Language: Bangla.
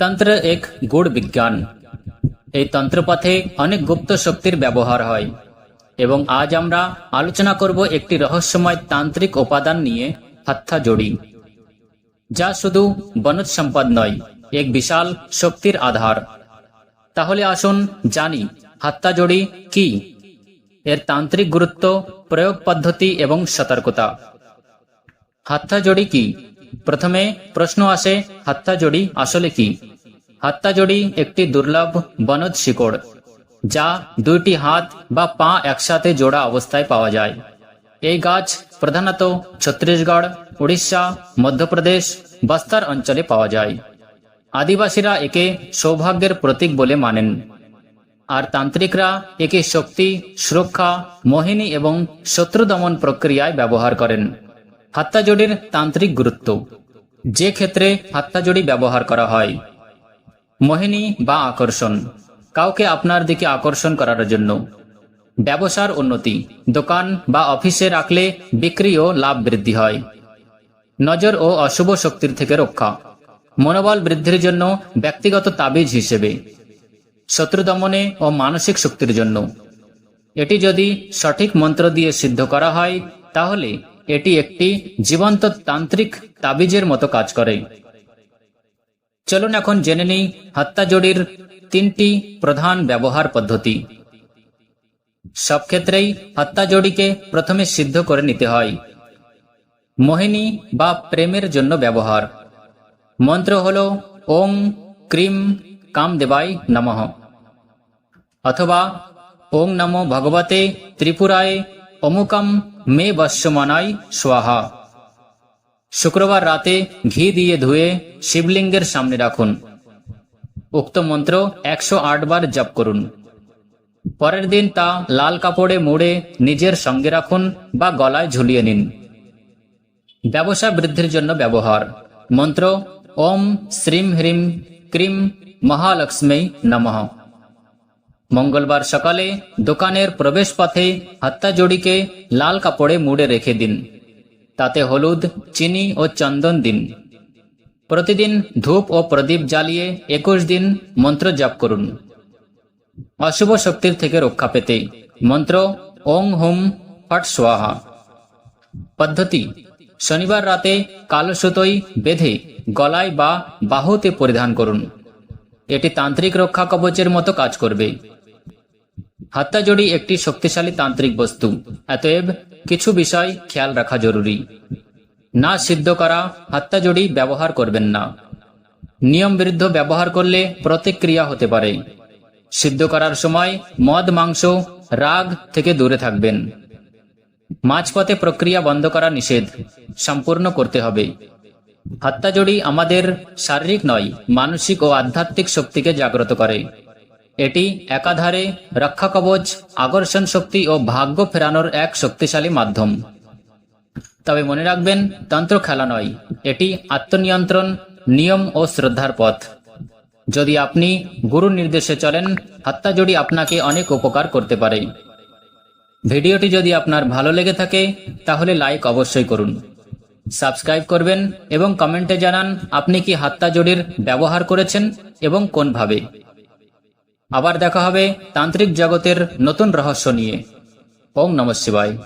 তন্ত্র এক গুড় বিজ্ঞান। এই তন্ত্রপথে অনেক গুপ্ত শক্তির ব্যবহার হয় এবং আজ আমরা আলোচনা করব একটি রহস্যময় তান্ত্রিক উপাদান নিয়ে হাত্থা জড়ি, যা শুধু বনজ সম্পদ নয়, এক বিশাল শক্তির আধার। তাহলে আসুন জানি হাত্তা জড়ি কি? এর তান্ত্রিক গুরুত্ব, প্রয়োগ পদ্ধতি এবং সতর্কতা। হাত্তা জড়ি কি? প্রথমে প্রশ্ন আসে হাত্তা জড়ি আসলে কি? হাত্তা জড়ি একটি দুর্লভ বনজ শিকড়, যা দুইটি হাত বা পা একসাথে জোড়া অবস্থায় পাওয়া যায়। এই গাছ প্রধানত ছত্তিশগড়, উড়িষ্যা, মধ্যপ্রদেশ, বস্তার অঞ্চলে পাওয়া যায়। আদিবাসীরা একে সৌভাগ্যের প্রতীক বলে মানেন। আর তান্ত্রিকরা একে শক্তি, সুরক্ষা, মোহিনী এবং শত্রু দমন প্রক্রিয়ায় ব্যবহার করেন। হাত্তাজড়ির তান্ত্রিক গুরুত্ব। যে ক্ষেত্রে হাত্তাজড়ি ব্যবহার করা হয় মোহিনী বা আকর্ষণ। কাউকে আপনার দিকে আকর্ষণ করার জন্য। ব্যবসার উন্নতি। দোকান বা অফিসে রাখলে বিক্রি ও লাভ বৃদ্ধি হয়। নজর ও অশুভ শক্তির থেকে রক্ষা। মনোবল বৃদ্ধির জন্য ব্যক্তিগত তাবিজ হিসেবে। শত্রু দমনে ও মানসিক শক্তির জন্য। এটি যদি সঠিক মন্ত্র দিয়ে সিদ্ধ করা হয়, তাহলে এটি একটি জীবন্ত তান্ত্রিক তাবিজের মতো কাজ করে। চলুন এখন জেনে নিই হত্যাজড়ির তিনটি প্রধান ব্যবহার পদ্ধতি। সব ক্ষেত্রেই হত্যাজড়িকে প্রথমে সিদ্ধ করে নিতে হয়। মোহিনী বা প্রেমের জন্য ব্যবহার। মন্ত্র হল ওং ক্রিম কামদেবাই নমঃ। অথবা ওং নমো ভগবতে ত্রিপুরায় অমুকম মে বস্যমানাই স্বাহা। শুক্রবার রাতে ঘি দিয়ে ধুয়ে শিবলিঙ্গের সামনে রাখুন। উক্ত মন্ত্র একশো আট বার জপ করুন। পরের দিন তা লাল কাপড়ে মুড়ে নিজের সঙ্গে রাখুন বা গলায় ঝুলিয়ে নিন। ব্যবসা বৃদ্ধির জন্য ব্যবহার। মন্ত্র, ওম শ্রীম হ্রিম ক্রিম মহালক্ষ্মী নমঃ। মঙ্গলবার সকালে দোকানের প্রবেশ পথে হত্যাজড়িকে লাল কাপড়ে মুড়ে রেখে দিন। তাতে হলুদ, চিনি ও চন্দন দিন। প্রতিদিন ধূপ ও প্রদীপ জ্বালিয়ে একুশ দিন মন্ত্র জপ করুন। অশুভ শক্তির থেকে রক্ষা পেতে মন্ত্র ওং হুম ফট সোয়াহা পদ্ধতি, শনিবার রাতে কালো সুতোই বেঁধে গলায় বা বাহুতে পরিধান করুন। এটি তান্ত্রিক রক্ষা কবচের মতো কাজ করবে। হাত্তাজড়ি একটি শক্তিশালী তান্ত্রিক বস্তু। অতএব, কিছু বিষয় খেয়াল রাখা জরুরি। না সিদ্ধ করা হাত্তাজড়ি ব্যবহার করবেন না। নিয়ম বিরুদ্ধ ব্যবহার করলে প্রতিক্রিয়া হতে পারে। সিদ্ধ করার সময় মদ, মাংস, রাগ থেকে দূরে থাকবেন। মাঝপথে প্রক্রিয়া বন্ধ করা নিষেধ। সম্পূর্ণ করতে হবে। হাত্তাজড়ি আমাদের শারীরিক নয়, মানসিক ও আধ্যাত্মিক শক্তিকে জাগ্রত করে। এটি একাধারে রক্ষা কবচ আকর্ষণ শক্তি ও ভাগ্য ফেরানোর এক শক্তিশালী মাধ্যম। তবে মনে রাখবেন, তন্ত্র খেলা নয়, এটি আত্মনিয়ন্ত্রণ, নিয়ম ও শ্রদ্ধার পথ। যদি আপনি গুরুর নির্দেশে চলেন হাত্তাজড়ি আপনাকে অনেক উপকার করতে পারে। ভিডিওটি যদি আপনার ভালো লেগে থাকে, তাহলে লাইক অবশ্যই করুন। সাবস্ক্রাইব করবেন এবং কমেন্টে জানান, আপনি কি হাত্তাজড়ির ব্যবহার করেছেন এবং কোনভাবে। আবার দেখা হবে তান্ত্রিক জগতের নতুন রহস্য নিয়ে। ওম নম শিবায়।